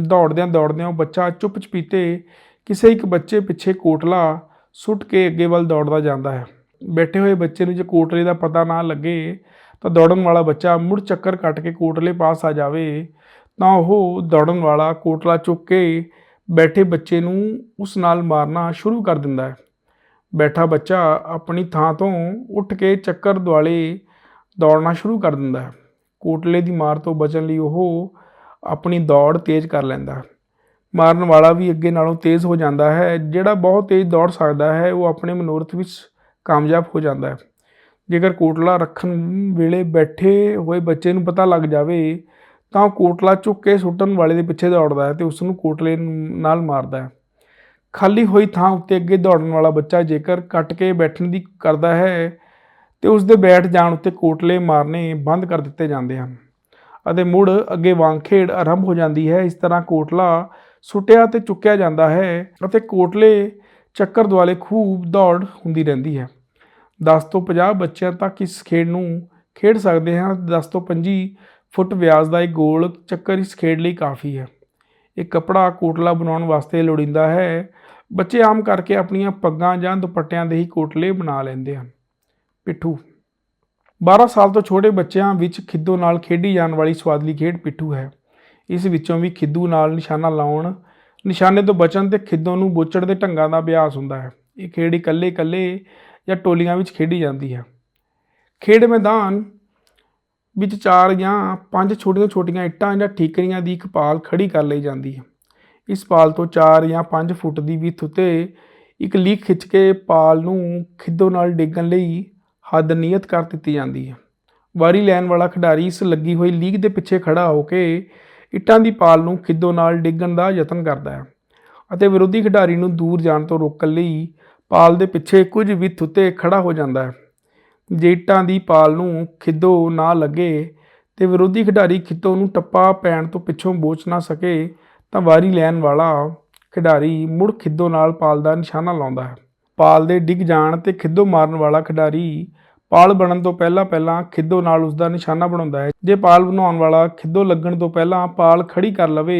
ਦੌੜਦਿਆਂ ਦੌੜਦਿਆਂ ਉਹ ਬੱਚਾ ਚੁੱਪ ਚਪੀਤੇ ਕਿਸੇ ਇੱਕ ਬੱਚੇ ਪਿੱਛੇ ਕੋਟਲਾ ਸੁੱਟ ਕੇ ਅੱਗੇ ਵੱਲ ਦੌੜਦਾ ਜਾਂਦਾ ਹੈ। ਬੈਠੇ ਹੋਏ ਬੱਚੇ ਨੂੰ ਜੇ ਕੋਟਲੇ ਦਾ ਪਤਾ ਨਾ ਲੱਗੇ ਤਾਂ ਦੌੜਨ ਵਾਲਾ ਬੱਚਾ ਮੁੜ ਚੱਕਰ ਕੱਟ ਕੇ ਕੋਟਲੇ ਪਾਸ ਆ ਜਾਵੇ, ਤਾਂ ਉਹ ਦੌੜਨ ਵਾਲਾ ਕੋਟਲਾ ਚੁੱਕ ਕੇ ਬੈਠੇ ਬੱਚੇ ਨੂੰ ਉਸ ਨਾਲ ਮਾਰਨਾ ਸ਼ੁਰੂ ਕਰ ਦਿੰਦਾ ਹੈ। ਬੈਠਾ ਬੱਚਾ ਆਪਣੀ ਥਾਂ ਤੋਂ ਉੱਠ ਕੇ ਚੱਕਰ ਦੁਆਲੇ ਦੌੜਨਾ ਸ਼ੁਰੂ ਕਰ ਦਿੰਦਾ ਹੈ। ਕੋਟਲੇ ਦੀ ਮਾਰ ਤੋਂ ਬਚਣ ਲਈ ਉਹ ਆਪਣੀ ਦੌੜ ਤੇਜ਼ ਕਰ ਲੈਂਦਾ ਹੈ। ਮਾਰਨ ਵਾਲਾ ਵੀ ਅੱਗੇ ਨਾਲੋਂ ਤੇਜ਼ ਹੋ ਜਾਂਦਾ ਹੈ, ਜਿਹੜਾ ਬਹੁਤ ਤੇਜ਼ ਦੌੜ ਸਕਦਾ ਹੈ, ਉਹ ਆਪਣੇ ਮਨੋਰਥ ਵਿੱਚ ਕਾਮਯਾਬ ਹੋ ਜਾਂਦਾ ਹੈ। ਜੇਕਰ ਕੋਟਲਾ ਰੱਖਣ ਵੇਲੇ ਬੈਠੇ ਹੋਏ ਬੱਚੇ ਨੂੰ ਪਤਾ ਲੱਗ ਜਾਵੇ, ਤਾਂ ਉਹ ਕੋਟਲਾ ਚੁੱਕ ਕੇ ਸੁੱਟਣ ਵਾਲੇ ਦੇ ਪਿੱਛੇ ਦੌੜਦਾ ਹੈ ਤੇ ਉਸ ਨੂੰ ਕੋਟਲੇ ਨਾਲ ਮਾਰਦਾ ਹੈ। ਖਾਲੀ ਹੋਈ ਥਾਂ ਉੱਤੇ ਅੱਗੇ ਦੌੜਨ ਵਾਲਾ ਬੱਚਾ ਜੇਕਰ ਕੱਟ ਕੇ ਬੈਠਣ ਦੀ ਕਰਦਾ ਹੈ, ਤੇ ਉਸ ਦੇ ਬੈਠ ਜਾਣ ਉੱਤੇ ਕੋਟਲੇ ਮਾਰਨੇ ਬੰਦ ਕਰ ਦਿੱਤੇ ਜਾਂਦੇ ਹਨ ਅਤੇ ਮੁੜ ਅੱਗੇ ਵਾਂਗ ਖੇਡ ਆਰੰਭ ਹੋ ਜਾਂਦੀ ਹੈ। ਇਸ ਤਰ੍ਹਾਂ ਕੋਟਲਾ ਸੁੱਟਿਆ ਤੇ ਚੁੱਕਿਆ ਜਾਂਦਾ ਹੈ ਅਤੇ ਕੋਟਲੇ ਚੱਕਰ ਦੁਆਲੇ ਖੂਬ ਦੌੜ ਹੁੰਦੀ ਰਹਿੰਦੀ ਹੈ। 10 ਤੋਂ 50 ਬੱਚਿਆਂ ਤੱਕ ਇਸ ਖੇਡ ਨੂੰ ਖੇਡ ਸਕਦੇ ਹਾਂ। 10 ਤੋਂ 25 ਫੁੱਟ ਵਿਆਸ ਦਾ ਇੱਕ ਗੋਲ ਚੱਕਰ ਇਸ ਖੇਡ ਲਈ ਕਾਫੀ ਹੈ। ਇਹ ਕਪੜਾ ਕੋਟਲਾ ਬਣਾਉਣ ਵਾਸਤੇ ਲੋੜੀਂਦਾ ਹੈ। ਬੱਚੇ ਆਮ ਕਰਕੇ ਆਪਣੀਆਂ ਪੱਗਾਂ ਜਾਂ ਦੁਪੱਟਿਆਂ ਦੇ ਹੀ ਕੋਟਲੇ ਬਣਾ ਲੈਂਦੇ ਹਨ। ਪਿੱਠੂ। 12 ਸਾਲ ਤੋਂ ਛੋਟੇ ਬੱਚਿਆਂ ਵਿੱਚ ਖਿੱਦੋ ਨਾਲ ਖੇਡੀ ਜਾਣ ਵਾਲੀ ਸਵਾਦਲੀ ਖੇਡ ਪਿੱਠੂ ਹੈ। ਇਸ ਵਿੱਚੋਂ ਵੀ ਖਿੱਦੂ ਨਾਲ ਨਿਸ਼ਾਨਾ ਲਾਉਣ, ਨਿਸ਼ਾਨੇ ਤੋਂ ਬਚਣ ਤੇ ਖਿੱਦੋਂ ਨੂੰ ਬੋਚੜ ਦੇ ਢੰਗਾਂ ਦਾ ਅਭਿਆਸ ਹੁੰਦਾ ਹੈ। ਇਹ ਖੇਡ ਇਕੱਲੇ ਇਕੱਲੇ ਜਾਂ ਟੋਲੀਆਂ ਵਿੱਚ ਖੇਡੀ ਜਾਂਦੀ ਹੈ। ਖੇਡ ਮੈਦਾਨ ਵਿੱਚ ਚਾਰ ਜਾਂ ਪੰਜ ਛੋਟੀਆਂ-ਛੋਟੀਆਂ ਇੱਟਾਂ ਜਾਂ ਠੀਕਰੀਆਂ ਦੀ ਇੱਕ ਪਾਲ ਖੜੀ ਕਰ ਲਈ ਜਾਂਦੀ ਹੈ। ਇਸ ਪਾਲ ਤੋਂ 4 ਜਾਂ 5 ਫੁੱਟ ਦੀ ਵਿੱਥ ਉੱਤੇ ਇੱਕ ਲੀਕ ਖਿੱਚ ਕੇ ਪਾਲ ਨੂੰ ਖਿੱਦੋ ਨਾਲ ਡੇਗਣ ਲਈ ਹੱਦ ਨਿਯਤ ਕਰ ਦਿੱਤੀ ਜਾਂਦੀ ਹੈ। ਵਾਰੀ ਲੈਣ ਵਾਲਾ ਖਿਡਾਰੀ ਇਸ ਲੱਗੀ ਹੋਈ ਲੀਕ ਦੇ ਪਿੱਛੇ ਖੜਾ ਹੋ ਕੇ ਇੱਟਾਂ ਦੀ ਪਾਲ ਨੂੰ ਖਿੱਦੋ ਨਾਲ ਡੇਗਣ ਦਾ ਯਤਨ ਕਰਦਾ ਹੈ ਅਤੇ ਵਿਰੋਧੀ ਖਿਡਾਰੀ ਨੂੰ ਦੂਰ ਜਾਣ ਤੋਂ ਰੋਕਣ ਲਈ ਪਾਲ ਦੇ ਪਿੱਛੇ ਕੁਝ ਵਿੱਥ ਉੱਤੇ ਖੜਾ ਹੋ ਜਾਂਦਾ ਹੈ। ਜੇਟਾਂ ਦੀ ਪਾਲ ਨੂੰ ਖਿੱਦੋ ਨਾ ਲੱਗੇ ਤੇ ਵਿਰੋਧੀ ਖਿਡਾਰੀ ਖਿੱਦੋ ਨੂੰ ਟੱਪਾ ਪੈਣ ਤੋਂ ਪਿੱਛੋਂ ਬੋਚ ਨਾ ਸਕੇ ਤਾਂ ਵਾਰੀ ਲੈਣ ਵਾਲਾ ਖਿਡਾਰੀ ਮੁੜ ਖਿੱਦੋ ਨਾਲ ਪਾਲ ਦਾ ਨਿਸ਼ਾਨਾ ਲਾਉਂਦਾ ਹੈ। ਪਾਲ ਦੇ ਡਿੱਗ ਜਾਣ ਤੇ ਖਿੱਦੋ ਮਾਰਨ ਵਾਲਾ ਖਿਡਾਰੀ ਪਾਲ ਬਣਨ ਤੋਂ ਪਹਿਲਾਂ ਪਹਿਲਾਂ ਖਿੱਦੋ ਨਾਲ ਉਸ ਦਾ ਨਿਸ਼ਾਨਾ ਬਣਾਉਂਦਾ ਹੈ। ਜੇ ਪਾਲ ਬਣਾਉਣ ਵਾਲਾ ਖਿੱਦੋ ਲੱਗਣ ਤੋਂ ਪਹਿਲਾਂ ਪਾਲ ਖੜੀ ਕਰ ਲਵੇ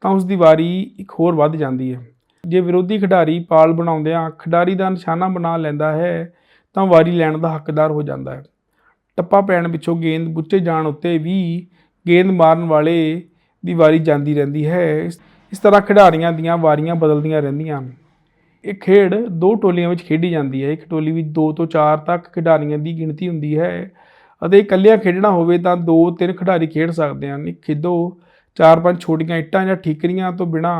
ਤਾਂ ਉਸ ਦੀ ਵਾਰੀ ਇੱਕ ਹੋਰ ਵੱਧ ਜਾਂਦੀ ਹੈ। ਜੇ ਵਿਰੋਧੀ ਖਿਡਾਰੀ ਪਾਲ ਬਣਾਉਂਦਿਆਂ ਖਿਡਾਰੀ ਦਾ ਨਿਸ਼ਾਨਾ ਬਣਾ ਲੈਂਦਾ ਹੈ, ਤਾਂ ਵਾਰੀ ਲੈਣ ਦਾ ਹੱਕਦਾਰ ਹੋ ਜਾਂਦਾ ਹੈ। ਟੱਪਾ ਪੈਣ ਪਿੱਛੋਂ ਗੇਂਦ ਬੁੱਚੇ ਜਾਣ ਉੱਤੇ ਵੀ ਗੇਂਦ ਮਾਰਨ ਵਾਲੇ ਦੀ ਵਾਰੀ ਜਾਂਦੀ ਰਹਿੰਦੀ ਹੈ। ਇਸ ਇਸ ਤਰ੍ਹਾਂ ਖਿਡਾਰੀਆਂ ਦੀਆਂ ਵਾਰੀਆਂ ਬਦਲਦੀਆਂ ਰਹਿੰਦੀਆਂ ਹਨ। ਇਹ ਖੇਡ ਦੋ ਟੋਲੀਆਂ ਵਿੱਚ ਖੇਡੀ ਜਾਂਦੀ ਹੈ। ਇੱਕ ਟੋਲੀ ਵਿੱਚ 2 ਤੋਂ 4 ਤੱਕ ਖਿਡਾਰੀਆਂ ਦੀ ਗਿਣਤੀ ਹੁੰਦੀ ਹੈ ਅਤੇ ਇਕੱਲਿਆਂ ਖੇਡਣਾ ਹੋਵੇ ਤਾਂ 2-3 ਖਿਡਾਰੀ ਖੇਡ ਸਕਦੇ ਹਨ। ਇੱਕ ਖੇਡੋ 4-5 ਛੋਟੀਆਂ ਇੱਟਾਂ ਜਾਂ ਠੀਕਰੀਆਂ ਤੋਂ ਬਿਨਾ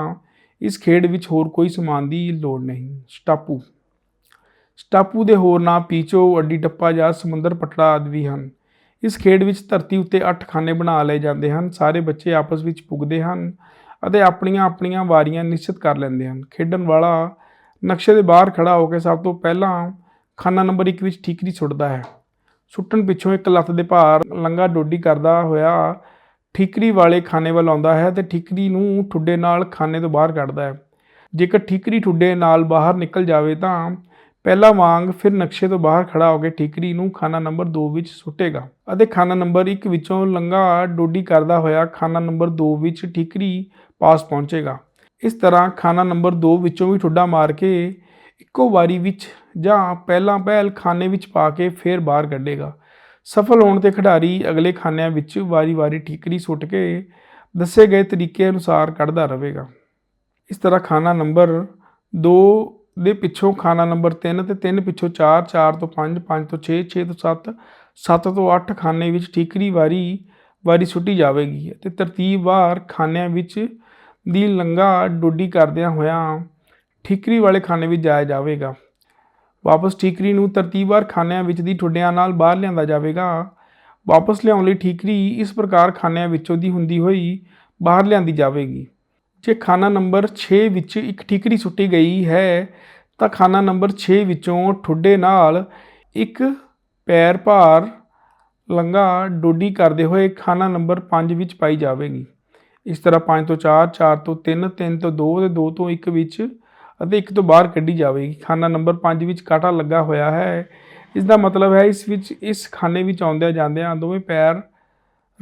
ਇਸ ਖੇਡ ਵਿੱਚ ਹੋਰ ਕੋਈ ਸਮਾਨ ਦੀ ਲੋੜ ਨਹੀਂ। ਸਟਾਪੂ। ਸਟਾਪੂ ਦੇ ਹੋਰ ਨਾਂ ਪੀਚੋ, ਅੱਡੀ ਟੱਪਾ ਜਾਂ ਸਮੁੰਦਰ ਪਟੜਾ ਆਦਿ ਵੀ ਹਨ। ਇਸ ਖੇਡ ਵਿੱਚ ਧਰਤੀ ਉੱਤੇ 8 ਖਾਨੇ ਬਣਾ ਲਏ ਜਾਂਦੇ ਹਨ। ਸਾਰੇ ਬੱਚੇ ਆਪਸ ਵਿੱਚ ਪੁੱਗਦੇ ਹਨ ਅਤੇ ਆਪਣੀਆਂ ਆਪਣੀਆਂ ਵਾਰੀਆਂ ਨਿਸ਼ਚਿਤ ਕਰ ਲੈਂਦੇ ਹਨ। ਖੇਡਣ ਵਾਲਾ ਨਕਸ਼ੇ ਦੇ ਬਾਹਰ ਖੜਾ ਹੋ ਕੇ ਸਭ ਤੋਂ ਪਹਿਲਾਂ ਖਾਨਾ ਨੰਬਰ 1 ਵਿੱਚ ਠੀਕਰੀ ਸੁੱਟਦਾ ਹੈ। ਸੁੱਟਣ ਪਿੱਛੋਂ ਇੱਕ ਲੱਤ ਦੇ ਭਾਰ ਲੰਗਾ ਡੋਡੀ ਕਰਦਾ ਹੋਇਆ ਠੀਕਰੀ ਵਾਲੇ ਖਾਨੇ ਵੱਲ ਆਉਂਦਾ ਹੈ ਤੇ ਠੀਕਰੀ ਨੂੰ ਠੁੱਡੇ ਨਾਲ ਖਾਨੇ ਤੋਂ ਬਾਹਰ ਕੱਢਦਾ ਹੈ। ਜੇਕਰ ਠੀਕਰੀ ਠੁੱਡੇ ਨਾਲ ਬਾਹਰ ਨਿਕਲ ਜਾਵੇ ਤਾਂ ਪਹਿਲਾ ਵਾਂਗ ਫਿਰ ਨਕਸ਼ੇ ਤੋਂ ਬਾਹਰ ਖੜਾ ਹੋ ਕੇ ਠੀਕਰੀ ਨੂੰ ਖਾਨਾ ਨੰਬਰ 2 ਵਿੱਚ ਸੁੱਟੇਗਾ ਅਤੇ ਖਾਨਾ ਨੰਬਰ 1 ਵਿੱਚੋਂ ਲੰਗਾ ਡੋਡੀ ਕਰਦਾ ਹੋਇਆ ਖਾਨਾ ਨੰਬਰ 2 ਵਿੱਚ ਠੀਕਰੀ ਪਾਸ ਪਹੁੰਚੇਗਾ। ਇਸ ਤਰ੍ਹਾਂ ਖਾਨਾ ਨੰਬਰ 2 ਵਿੱਚੋਂ ਵੀ ਠੁੱਡਾ ਮਾਰ ਕੇ ਇੱਕੋ ਵਾਰੀ ਵਿੱਚ ਜਾਂ ਪਹਿਲਾਂ ਪਹਿਲ ਖਾਨੇ ਵਿੱਚ ਪਾ ਕੇ ਫਿਰ ਬਾਹਰ ਕੱਢੇਗਾ। ਸਫਲ ਹੋਣ ਤੇ ਖਿਡਾਰੀ ਅਗਲੇ ਖਾਨਿਆਂ ਵਿੱਚ ਵਾਰੀ-ਵਾਰੀ ਠੀਕਰੀ ਸੁੱਟ ਕੇ ਦੱਸੇ ਗਏ ਤਰੀਕੇ ਅਨੁਸਾਰ ਕੱਢਦਾ ਰਹੇਗਾ। ਇਸ ਤਰ੍ਹਾਂ ਖਾਨਾ ਨੰਬਰ 2 ਦੇ ਪਿੱਛੋਂ ਖਾਨਾ ਨੰਬਰ 3 ਤੇ 3 ਪਿੱਛੋਂ 4 4 ਤੋਂ 5 5 ਤੋਂ 6 6 ਤੋਂ 7 7 ਤੋਂ 8 ਖਾਨੇ ਵਿੱਚ ਠੀਕਰੀ ਵਾਰੀ ਵਾਰੀ ਸੁੱਟੀ ਜਾਵੇਗੀ ਅਤੇ ਤਰਤੀਬਵਾਰ ਖਾਨਿਆਂ ਵਿੱਚ ਦੀ ਲੰਗਾ ਡੋਡੀ ਕਰਦਿਆਂ ਹੋਇਆਂ ਠੀਕਰੀ ਵਾਲੇ ਖਾਨੇ ਵਿੱਚ ਜਾਇਆ ਜਾਵੇਗਾ। ਵਾਪਸ ਠੀਕਰੀ ਨੂੰ ਤਰਤੀਬਵਾਰ ਖਾਨਿਆਂ ਵਿੱਚ ਦੀ ਠੁੱਡਿਆਂ ਨਾਲ ਬਾਹਰ ਲਿਆਂਦਾ ਜਾਵੇਗਾ। ਵਾਪਸ ਲਿਆਉਣ ਲਈ ਠੀਕਰੀ ਇਸ ਪ੍ਰਕਾਰ ਖਾਨਿਆਂ ਵਿੱਚੋਂ ਦੀ ਹੁੰਦੀ ਹੋਈ ਬਾਹਰ ਲਿਆਂਦੀ ਜਾਵੇਗੀ। ਜੇ ਖਾਨਾ ਨੰਬਰ 6 ਵਿੱਚ ਇੱਕ ਠੀਕਰੀ ਸੁੱਟੀ ਗਈ ਹੈ, ਤਾਂ ਖਾਨਾ ਨੰਬਰ 6 ਵਿੱਚੋਂ ਠੁੱਡੇ ਨਾਲ ਇੱਕ ਪੈਰ ਭਾਰ ਲੰਗਾ ਡੋਡੀ ਕਰਦੇ ਹੋਏ ਖਾਨਾ ਨੰਬਰ 5 ਵਿੱਚ ਪਾਈ ਜਾਵੇਗੀ। ਇਸ ਤਰ੍ਹਾਂ 5 ਤੋਂ 4 4 ਤੋਂ 3 3 ਤੋਂ 2 ਤੇ 2 ਤੋਂ 1 ਵਿੱਚ ਅਤੇ ਇੱਕ ਤੋਂ ਬਾਹਰ ਕੱਢੀ ਜਾਵੇਗੀ। ਖਾਨਾ ਨੰਬਰ 5 ਵਿੱਚ ਕਾਟਾ ਲੱਗਾ ਹੋਇਆ ਹੈ। ਇਸ ਦਾ ਮਤਲਬ ਹੈ, ਇਸ ਵਿੱਚ, ਇਸ ਖਾਨੇ ਵਿੱਚ ਆਉਂਦਿਆਂ ਜਾਂਦਿਆਂ ਦੋਵੇਂ ਪੈਰ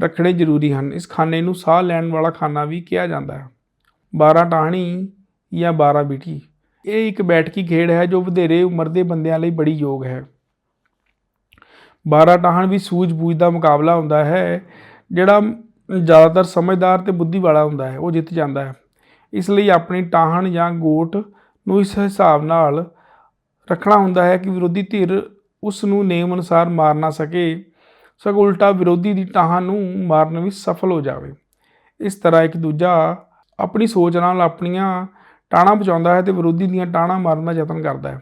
ਰੱਖਣੇ ਜ਼ਰੂਰੀ ਹਨ। ਇਸ ਖਾਨੇ ਨੂੰ ਸਾਹ ਲੈਣ ਵਾਲਾ ਖਾਨਾ ਵੀ ਕਿਹਾ ਜਾਂਦਾ ਹੈ। 12 ਟਾਹਣੀ ਜਾਂ 12 ਬੀਟੀ। ਇਹ ਇੱਕ ਬੈਠਕੀ ਖੇਡ ਹੈ ਜੋ ਵਧੇਰੇ ਉਮਰ ਦੇ ਬੰਦਿਆਂ ਲਈ ਬੜੀ ਯੋਗ ਹੈ। 12 ਟਾਹਣ ਵੀ ਸੂਝ-ਬੂਝ ਦਾ ਮੁਕਾਬਲਾ ਹੁੰਦਾ ਹੈ, ਜਿਹੜਾ ਜ਼ਿਆਦਾਤਰ ਸਮਝਦਾਰ ਤੇ ਬੁੱਧੀ ਵਾਲਾ ਹੁੰਦਾ ਹੈ। ਉਹ ਜਿੱਤ ਜਾਂਦਾ ਹੈ। ਇਸ ਲਈ ਆਪਣੀ ਟਾਹਣ ਜਾਂ ਗੋਟ ਨੂੰ ਇਸ ਹਿਸਾਬ ਨਾਲ ਰੱਖਣਾ ਹੁੰਦਾ ਹੈ ਕਿ ਵਿਰੋਧੀ ਧਿਰ ਉਸ ਨੂੰ ਨੇਮ ਅਨੁਸਾਰ ਮਾਰ ਨਾ ਸਕੇ, ਸਗੋਂ ਉਲਟਾ ਵਿਰੋਧੀ ਦੀ ਟਾਹਾਂ ਨੂੰ ਮਾਰਨ ਵਿੱਚ ਸਫਲ ਹੋ ਜਾਵੇ। ਇਸ ਤਰ੍ਹਾਂ ਇੱਕ ਦੂਜਾ ਆਪਣੀ ਸੋਚ ਨਾਲ ਆਪਣੀਆਂ ਟਾਣਾ ਬਚਾਉਂਦਾ ਹੈ ਤੇ ਵਿਰੋਧੀ ਦੀਆਂ ਟਾਣਾ ਮਾਰਨ ਦਾ ਯਤਨ ਕਰਦਾ ਹੈ।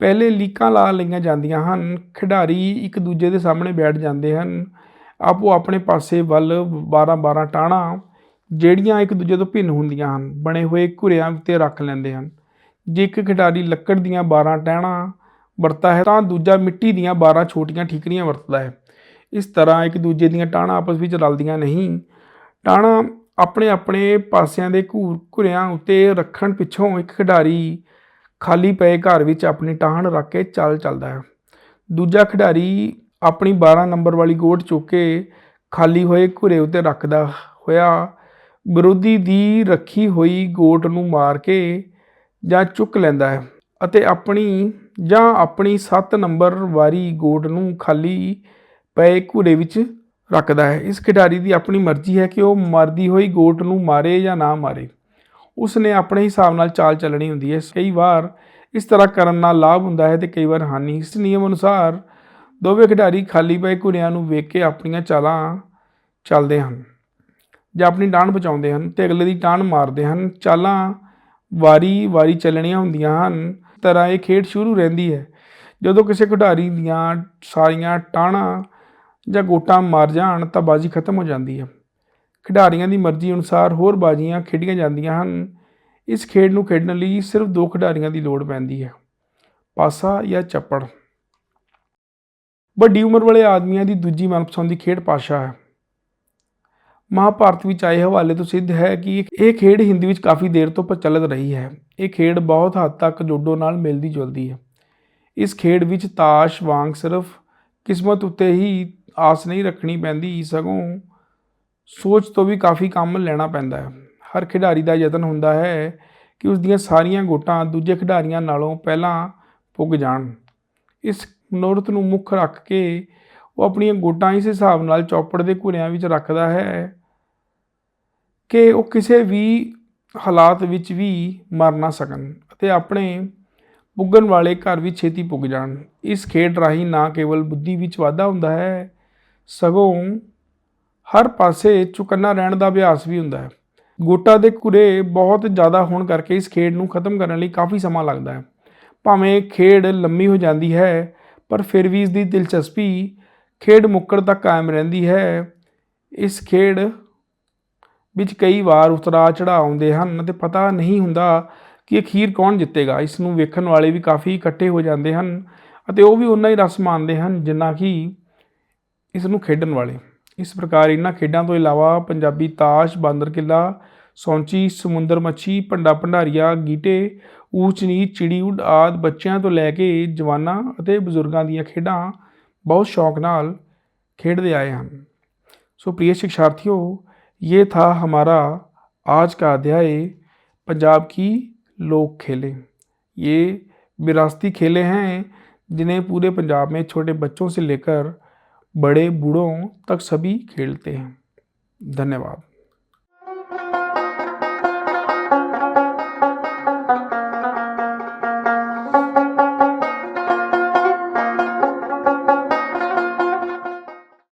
ਪਹਿਲੇ ਲੀਕਾਂ ਲਾ ਲਈਆਂ ਜਾਂਦੀਆਂ ਹਨ, ਖਿਡਾਰੀ ਇੱਕ ਦੂਜੇ ਦੇ ਸਾਹਮਣੇ ਬੈਠ ਜਾਂਦੇ ਹਨ, ਆਪੋ ਆਪਣੇ ਪਾਸੇ ਵੱਲ 12-12 ਟਾਣਾ ਜਿਹੜੀਆਂ ਇੱਕ ਦੂਜੇ ਤੋਂ ਭਿੰਨ ਹੁੰਦੀਆਂ ਹਨ, ਬਣੇ ਹੋਏ ਘੁਰਿਆਂ ਉੱਤੇ ਰੱਖ ਲੈਂਦੇ ਹਨ। ਜੇ ਇੱਕ ਖਿਡਾਰੀ ਲੱਕੜ ਦੀਆਂ 12 ਟਹਿਣਾ ਵਰਤਦਾ ਹੈ, ਤਾਂ ਦੂਜਾ ਮਿੱਟੀ ਦੀਆਂ 12 ਛੋਟੀਆਂ ਠੀਕਰੀਆਂ ਵਰਤਦਾ ਹੈ। ਇਸ ਤਰ੍ਹਾਂ ਇੱਕ ਦੂਜੇ ਦੀਆਂ ਟਾਹਣਾ ਆਪਸ ਵਿੱਚ ਰਲਦੀਆਂ ਨਹੀਂ। ਟਾਹਣਾ ਆਪਣੇ ਆਪਣੇ ਪਾਸਿਆਂ ਦੇ ਘੂਰ ਘੁਰਿਆਂ ਉੱਤੇ ਰੱਖਣ ਪਿੱਛੋਂ ਇੱਕ ਖਿਡਾਰੀ ਖਾਲੀ ਪਏ ਘਰ ਵਿੱਚ ਆਪਣੀ ਟਾਹਣ ਰੱਖ ਕੇ ਚੱਲ ਚੱਲਦਾ ਹੈ। ਦੂਜਾ ਖਿਡਾਰੀ ਆਪਣੀ 12 ਨੰਬਰ ਵਾਲੀ ਗੋਟ ਚੁੱਕ ਕੇ ਖਾਲੀ ਹੋਏ ਘੁਰੇ ਉੱਤੇ ਰੱਖਦਾ ਹੋਇਆ ਵਿਰੋਧੀ ਦੀ ਰੱਖੀ ਹੋਈ ਗੋਟ ਨੂੰ ਮਾਰ ਕੇ ਜਾਂ ਚੁੱਕ ਲੈਂਦਾ ਹੈ ਅਤੇ ਆਪਣੀ ਜਾਂ ਆਪਣੀ 7 ਨੰਬਰ ਵਾਰੀ ਗੋਟ ਨੂੰ ਖਾਲੀ ਪਏ ਘੂਰੇ ਵਿੱਚ ਰੱਖਦਾ ਹੈ। ਇਸ ਖਿਡਾਰੀ ਦੀ ਆਪਣੀ ਮਰਜ਼ੀ ਹੈ ਕਿ ਉਹ ਮਰਦੀ ਹੋਈ ਗੋਟ ਨੂੰ ਮਾਰੇ ਜਾਂ ਨਾ ਮਾਰੇ। ਉਸ ਨੇ ਆਪਣੇ ਹਿਸਾਬ ਨਾਲ ਚਾਲ ਚੱਲਣੀ ਹੁੰਦੀ ਹੈ। ਕਈ ਵਾਰ ਇਸ ਤਰ੍ਹਾਂ ਕਰਨ ਨਾਲ ਲਾਭ ਹੁੰਦਾ ਹੈ ਤੇ ਕਈ ਵਾਰ ਹਾਨੀ। ਇਸ ਨਿਯਮ ਅਨੁਸਾਰ ਦੋਵੇਂ ਖਿਡਾਰੀ ਖਾਲੀ ਪਏ ਘੁਰਿਆਂ ਨੂੰ ਵੇਖ ਕੇ ਆਪਣੀਆਂ ਚਾਲਾਂ ਚੱਲਦੇ ਹਨ ਜਾਂ ਆਪਣੀ ਟਾਣ ਬਚਾਉਂਦੇ ਹਨ ਤੇ ਅਗਲੇ ਦੀ ਟਾਣ ਮਾਰਦੇ ਹਨ। ਚਾਲਾਂ ਵਾਰੀ ਵਾਰੀ ਚੱਲਣੀਆਂ ਹੁੰਦੀਆਂ ਹਨ। ਤਰ੍ਹਾਂ ਇਹ ਖੇਡ ਸ਼ੁਰੂ ਰਹਿੰਦੀ ਹੈ। ਜਦੋਂ ਕਿਸੇ ਖਿਡਾਰੀ ਦੀਆਂ ਸਾਰੀਆਂ ਟਾਣਾਂ ਜਾਂ ਗੋਟਾਂ ਮਰ ਜਾਣ ਤਾਂ ਬਾਜੀ ਖਤਮ ਹੋ ਜਾਂਦੀ ਹੈ। ਖਿਡਾਰੀਆਂ ਦੀ ਮਰਜ਼ੀ ਅਨੁਸਾਰ ਹੋਰ ਬਾਜ਼ੀਆਂ ਖੇਡੀਆਂ ਜਾਂਦੀਆਂ ਹਨ। ਇਸ ਖੇਡ ਨੂੰ ਖੇਡਣ ਲਈ ਸਿਰਫ ਦੋ ਖਿਡਾਰੀਆਂ ਦੀ ਲੋੜ ਪੈਂਦੀ ਹੈ। ਪਾਸਾ ਜਾਂ ਚੱਪੜ। ਵੱਡੀ ਉਮਰ ਵਾਲੇ ਆਦਮੀਆਂ ਦੀ ਦੂਜੀ ਮਨਪਸੰਦ ਦੀ ਖੇਡ ਪਾਸ਼ਾ ਹੈ। ਮਹਾਭਾਰਤ ਵਿੱਚ ਆਏ ਹਵਾਲੇ ਤੋਂ ਸਿੱਧ ਹੈ ਕਿ ਇਹ ਖੇਡ ਹਿੰਦੀ ਵਿੱਚ ਕਾਫੀ ਦੇਰ ਤੋਂ ਪ੍ਰਚਲਿਤ ਰਹੀ ਹੈ। ਇਹ ਖੇਡ ਬਹੁਤ ਹੱਦ ਤੱਕ ਜੋਡੋ ਨਾਲ ਮਿਲਦੀ ਜੁਲਦੀ ਹੈ। ਇਸ ਖੇਡ ਵਿੱਚ ਤਾਸ਼, ਵਾਂਗ ਸਿਰਫ ਕਿਸਮਤ ਉੱਤੇ ਹੀ ਆਸ ਨਹੀਂ ਰੱਖਣੀ ਪੈਂਦੀ, ਸਗੋਂ ਸੋਚ ਤੋਂ ਵੀ ਕਾਫੀ ਕੰਮ ਲੈਣਾ ਪੈਂਦਾ ਹੈ। ਹਰ ਖਿਡਾਰੀ ਦਾ ਯਤਨ ਹੁੰਦਾ ਹੈ ਕਿ ਉਸ ਦੀਆਂ ਸਾਰੀਆਂ ਗੋਟਾਂ ਦੂਜੇ ਖਿਡਾਰੀਆਂ ਨਾਲੋਂ ਪਹਿਲਾਂ ਪੁੱਗ ਜਾਣ। ਇਸ ਮਨੋਰਥ ਨੂੰ ਮੁੱਖ ਰੱਖ ਕੇ ਉਹ ਆਪਣੀਆਂ ਗੋਟਾਂ ਇਸ ਹਿਸਾਬ ਨਾਲ ਚੌਪੜ ਦੇ ਘੁਰਿਆਂ ਵਿੱਚ ਰੱਖਦਾ ਹੈ ਕਿ ਉਹ ਕਿਸੇ ਵੀ ਹਾਲਾਤ ਵਿੱਚ ਵੀ ਮਰ ਨਾ ਸਕਣ ਅਤੇ ਆਪਣੇ ਪੁੱਗਣ ਵਾਲੇ ਘਰ ਵੀ ਛੇਤੀ ਪੁੱਗ ਜਾਣ। ਇਸ ਖੇਡ ਰਾਹੀਂ ਨਾ ਕੇਵਲ ਬੁੱਧੀ ਵਿੱਚ ਵਾਧਾ ਹੁੰਦਾ ਹੈ, ਸਗੋਂ ਹਰ ਪਾਸੇ ਚੁਕੰਨਾ ਰਹਿਣ ਦਾ ਅਭਿਆਸ ਵੀ ਹੁੰਦਾ ਹੈ। ਗੋਟਾ ਦੇ ਘੁਰੇ ਬਹੁਤ ਜ਼ਿਆਦਾ ਹੋਣ ਕਰਕੇ ਇਸ ਖੇਡ ਨੂੰ ਖਤਮ ਕਰਨ ਲਈ ਕਾਫੀ ਸਮਾਂ ਲੱਗਦਾ ਹੈ। ਭਾਵੇਂ ਖੇਡ ਲੰਮੀ ਹੋ ਜਾਂਦੀ ਹੈ, ਪਰ ਫਿਰ ਵੀ ਇਸ ਦੀ ਦਿਲਚਸਪੀ ਖੇਡ ਮੁੱਕੜ ਤੱਕ ਕਾਇਮ ਰਹਿੰਦੀ ਹੈ। ਇਸ ਖੇਡ ਵਿੱਚ ਕਈ ਵਾਰ ਉਤਰਾ ਚੜਾ ਆਉਂਦੇ ਹਨ ਅਤੇ ਪਤਾ ਨਹੀਂ ਹੁੰਦਾ ਕਿ ਅਖੀਰ ਕੌਣ ਜਿੱਤੇਗਾ। ਇਸ ਨੂੰ ਵੇਖਣ ਵਾਲੇ ਵੀ ਕਾਫੀ ਇਕੱਠੇ ਹੋ ਜਾਂਦੇ ਹਨ ਅਤੇ ਉਹ ਵੀ ਉਨਾ ਹੀ ਰਸ ਮਾਣਦੇ ਹਨ ਜਿੰਨਾ ਕਿ ਇਸ ਨੂੰ ਖੇਡਣ ਵਾਲੇ। ਇਸ ਪ੍ਰਕਾਰ ਇਹਨਾਂ ਖੇਡਾਂ ਤੋਂ ਇਲਾਵਾ ਪੰਜਾਬੀ ਤਾਸ਼, ਬਾਂਦਰ ਕਿੱਲਾ, ਸੌਂਚੀ, ਸਮੁੰਦਰ ਮੱਛੀ, ਭੰਡਾ ਭੰਡਾਰੀਆ, ਗੀਟੇ, ਊਚ ਨੀਚ, ਚਿੜੀ ਉਡ ਆਦ ਬੱਚਿਆਂ ਤੋਂ ਲੈ ਕੇ ਜਵਾਨਾਂ ਅਤੇ ਬਜ਼ੁਰਗਾਂ ਦੀਆਂ ਖੇਡਾਂ ਬਹੁਤ ਸ਼ੌਕ ਨਾਲ ਖੇਡਦੇ ਆਏ ਹਨ। ਸੋ ਪ੍ਰਿਯ ਸਿੱਖਿਆਰਥੀਓ ये था हमारा आज का अध्याय, पंजाब की लोक खेलें। ये विरासती खेलें हैं जिन्हें पूरे पंजाब में छोटे बच्चों से लेकर बड़े बूढ़ों तक सभी खेलते हैं। धन्यवाद।